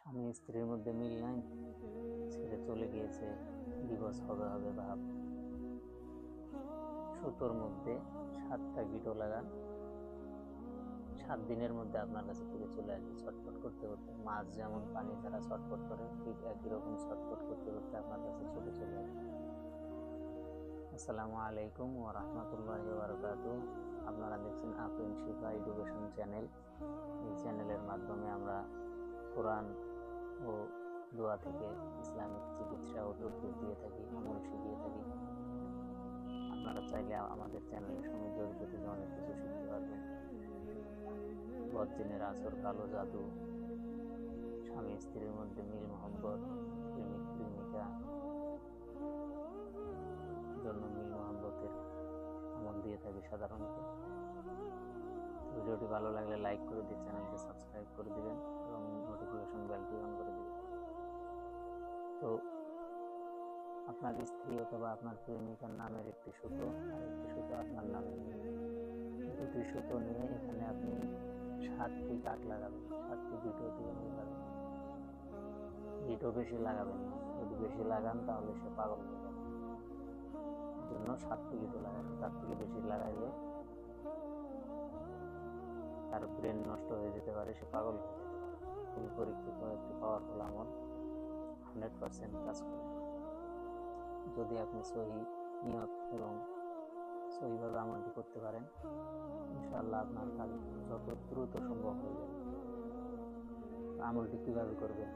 স্বামী স্ত্রীর মধ্যে মিল নাই। ছেড়ে চলে গিয়েছে দিবস হবে হবে ভাব। সুতোর মধ্যে সাতটা গিটো লাগান। সাত দিনের মধ্যে আপনার কাছে ফিরে চলে আসবে, ছটফট করতে করতে। মাছ যেমন পানি ছাড়া ছটফট করে, ঠিক একই রকম ছটফট করতে করতে আপনার কাছে ছুটে চলে আসবে। আসসালামু আলাইকুম ও রহমতুল্লাহ বারকাত আপনারা দেখছেন আপিন শিফা এডুকেশন চ্যানেল। এই চ্যানেলের মাধ্যমে আমরা কোরআন ও দোয়া থেকে, ইসলামিক চিকিৎসা ও তদবির দিয়ে থাকি, আমল শিখিয়ে থাকি। আপনারা চাইলে আমাদের চ্যানেলের সঙ্গে জড়িত থেকে অনেক কিছু শিখতে পারবেন। বজ্জিনের আসর কালো জাদু, স্বামী স্ত্রীর মধ্যে মিল মোহব্বত, প্রেমিক প্রেমিকা, জন্য মিল মোহব্বতের আমল দিয়ে থাকি সাধারণত। ভিডিওটি ভালো লাগলে লাইক করে দিয়ে চ্যানেলকে সাবস্ক্রাইব করে দিবেন এবং নোটিফিকেশন বেলটি অন করে তো আপনার স্ত্রী অথবা আপনার প্রেমিকার নামের একটি সুতো একটি সুতো আপনার নামে দুটি সুতো নিয়ে এখানে আপনি সাতটি কাঠ লাগাবেন, সাতটি গিটো দিয়ে লাগাবেন গিটো বেশি লাগাবেন যদি বেশি লাগান তাহলে সে পাগল হয়ে যাবে। জন্য সাতটি গিটো লাগাবেন, তার থেকে বেশি লাগাইলে তার ব্রেন নষ্ট হয়ে যেতে পারে, সে পাগল হয়ে যেতে পারে। পরীক্ষিত একটি পাওয়ারফুল আমল। হান্ড্রেড পার্সেন্ট কাজ করে যদি আপনি সহি নিয়ত এবং সহিভাবে আমলটি করতে পারেন, ইনশাআল্লাহ আপনার কাজ যত দ্রুত সম্ভব হয়ে যাবে। আমলটি কীভাবে করবেন?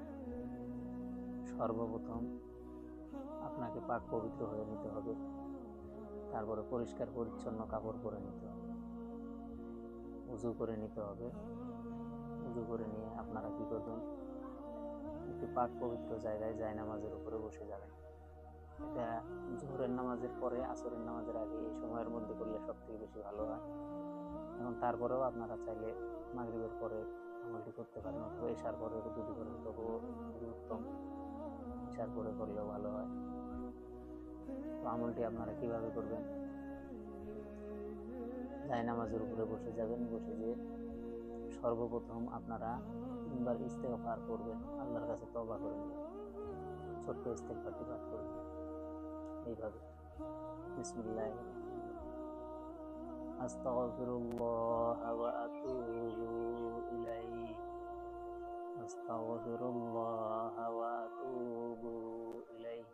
সর্বপ্রথম আপনাকে পাক পবিত্র হয়ে নিতে হবে। তারপরে পরিষ্কার পরিচ্ছন্ন কাপড় পরে নিতে হবে। উজু করে নিতে হবে। উজু করে নিয়ে আপনারা কি করবেন? পাক পবিত্র জায়গায় যায় নামাজের উপরে বসে যাবেন। এটা জোহরের নামাজের পরে, আসরের নামাজের আগে এই সময়ের মধ্যে করলে সব থেকে বেশি ভালো হয়। এবং তারপরেও আপনারা চাইলে মাগরিবের পরে আমলটি করতে পারেন অথবা এশার পরে যদি করেন, তবুও খুবই উত্তম। এশার পরে করলেও ভালো হয়। তো আমলটি আপনারা কীভাবে করবেন? যায় নামাজের উপরে বসে যাবেন, বসে যেয়ে সর্বপ্রথম আপনারা তিনবার ইস্তেগফার করবেন, আল্লাহর কাছে তবা করে নেবেন ছোট্ট ইস্তেগফারটি পাঠ করবেন এইভাবে। বিসমিল্লাহ আস্তাগফিরুল্লাহ ওয়া আতুবু ইলাইহি আস্তাগফিরুল্লাহ ওয়া আতুবু ইলাইহি।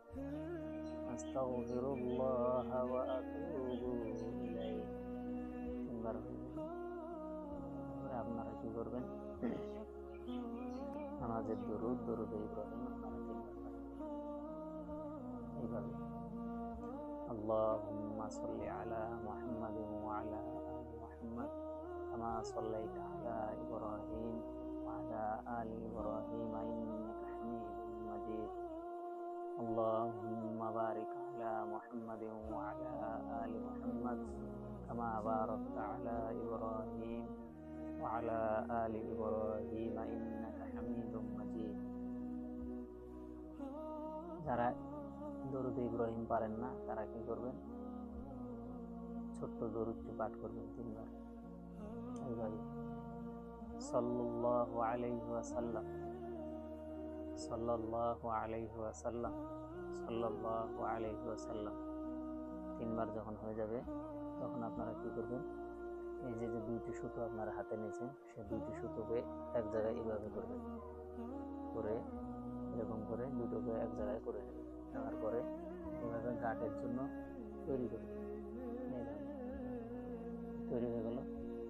আস্তাগফিরুল্লাহ ওয়া আতুবু ইলাইহি। তিনবার আপনারা কি করবেন? নামাজের দরুদ দরুদ ইব্রাহিম আপনারা তিনবার এইভাবে اللهم صل على محمد وعلى آل محمد كما صليت على إبراهيم وعلى آل إبراهيم إنك حميد مجيد اللهم بارك على محمد وعلى آل محمد كما باركت على إبراهيم وعلى آل إبراهيم إنك حميد مجيد যারা দরুদ ইব্রাহিম পারেন না তারা কি করবেন ছোট্ট দরুদটি পাঠ করবেন তিনবার এইভাবে সাল্লাল্লাহু আলাইহি ওয়াসাল্লাম সাল্লাল্লাহু আলাইহি ওয়াসাল্লাম সাল্লাল্লাহু আলাইহি ওয়াসাল্লাম তিনবার যখন হয়ে যাবে তখন আপনারা কি করবেন এই যে যে দুইটি সুতো আপনারা হাতে নিয়েছেন, সেই দুইটি সুতোকে এক জায়গায় এইভাবে করবেন করে, এরকম করে দুটোকে এক জায়গায় করে নেবেন। নেওয়ার পরে এভাবে গাটের জন্য তৈরি করবেন তৈরি হয়ে গেল,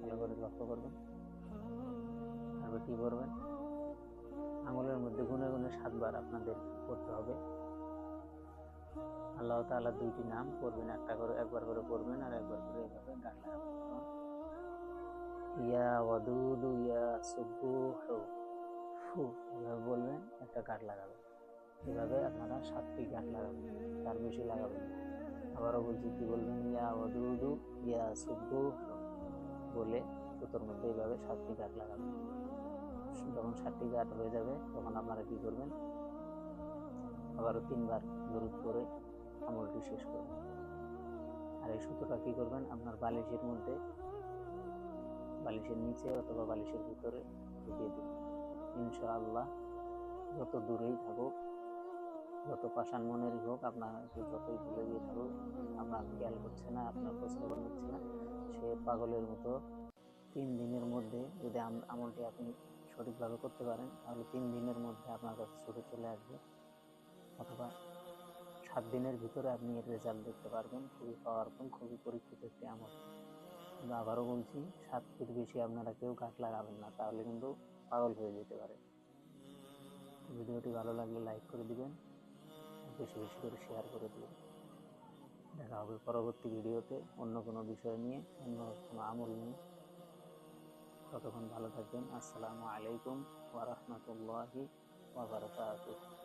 ভালো করে লক্ষ্য করবেন। তারপর কী করবেন? আঙুলের মধ্যে গুনে গুনে সাতবার আপনাদের করতে হবে। আল্লাহ তাআলা দুইটি নাম করবেন, একটা করে, একবার করে করবেন আর একবার করে এইভাবে গান লাগাবেন। ইয়া ওয়াদুদু ইয়া সুবুহু। ফু, এভাবে বলবেন একটা গাঁট লাগাবেন এভাবে আপনারা সাতটি গাঁট লাগাবেন, তার বেশি লাগাবেন আবারও বলছি, কি বলবেন? ইয়া ওয়াদুদু ইয়া সুবুহু। বলে সুতোর মধ্যে এইভাবে সাতটি গাঁট লাগাবেন। যখন সাতটি গাঁট হয়ে যাবে, তখন আপনারা কি করবেন? আবারও তিনবার দরুদ করে আমলটি শেষ করবেন। আর এই সুতোটা কি করবেন? আপনার বালিশের মধ্যে বালিশের নিচে অথবা বালিশের ভিতরে ঢুকিয়ে দেবেন ইনশাআল্লাহ যত দূরেই থাকুক, যত পাষাণ মনেরই হোক, আপনাকে যতই ভুলে গিয়ে থাকুক, আপনার খেয়াল করছে না, আপনার খোঁজখবর নিচ্ছে না, সে পাগলের মতো তিন দিনের মধ্যে যদি আম- আমলটি আপনি সঠিকভাবে করতে পারেন, তাহলে তিন দিনের মধ্যে আপনার কাছে ছুটে চলে আসবে। অথবা সাত দিনের ভিতরে আপনি এর রেজাল্ট দেখতে পারবেন, খুবই পাওয়ারফুল খুবই পরীক্ষিত একটি আমল। কিন্তু আবারও বলছি সাত ফিট বেশি আপনারা কেউ গাছ লাগাবেন না, তাহলে কিন্তু পাগল হয়ে যেতে পারে। ভিডিওটি ভালো লাগলে লাইক করে দিবেন, বেশি বেশি করে শেয়ার করে দিবেন। দেখা হবে পরবর্তী ভিডিওতে অন্য কোনো বিষয় নিয়ে, অন্য কোনো আমল নিয়ে। ততক্ষণ ভালো থাকবেন, আসসালামু আলাইকুম ওয়া বারাকাতুহু।